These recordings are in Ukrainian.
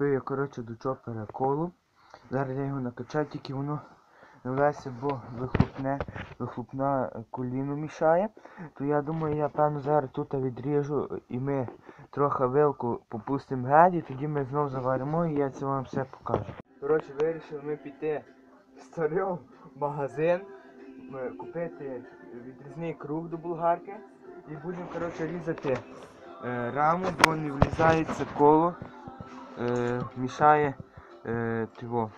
Купив я, коротше, до чопера колу. Зараз я його накачаю, тільки воно влазиться, бо вихлопне, вихлопна е, коліно мішає. То я думаю, я певно зараз тут відріжу і ми трохи вилку попустимо геді, тоді ми знов заваримо і я це вам все покажу. Коротше, вирішили ми піти в старий магазин, купити відрізний круг до булгарки і будемо коротше, різати е, раму, бо не влізається коло, е, мішає е, тіво.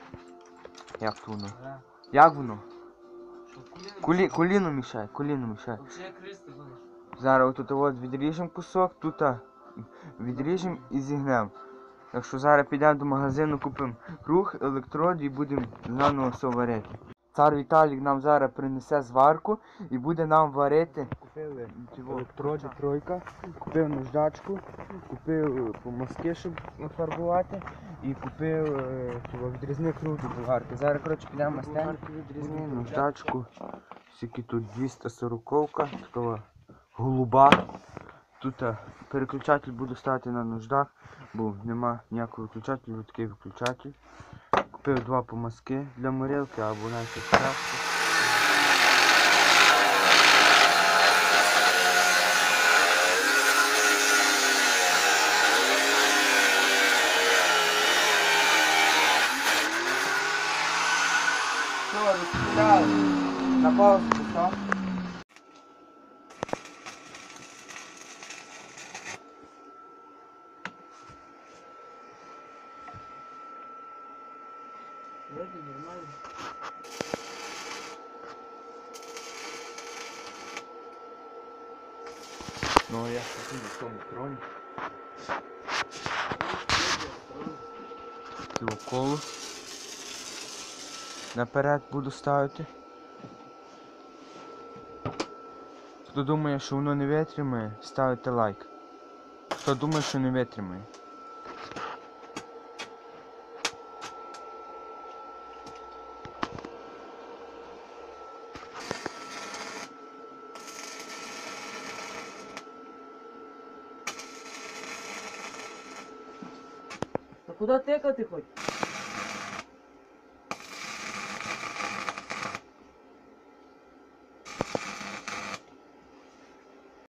Як воно? Як воно? Кулі, коліно мішає, коліно мішає. Зараз отут от відріжемо кусок, тут відріжемо і зігнемо. Так що зараз підемо до магазину, купимо круг, електрод і будемо заново все варити. Цар Віталік нам зараз принесе зварку і буде нам варити. Купили електроди тройка, купив наждачку, купив е, помазки, щоб фарбувати, і купив е, відрізний до болгарки. Зараз коротше підемо мастер відрізний, наждачку. Скільки тут 240-ка, така голуба. Тут е, переключатель буду ставити на нуждах, бо нема ніякого виключателю, такий виключатель. Купив два помазки для морілки або навіть крапки. Все, розпіляли. На паузу постав. Вроде нормально. Ну я хочу на тому троні. Цього коло. Наперед буду ставити. Хто думає, що воно не витримає, ставите лайк. Хто думає, що не витримає. Та куди ты хоч?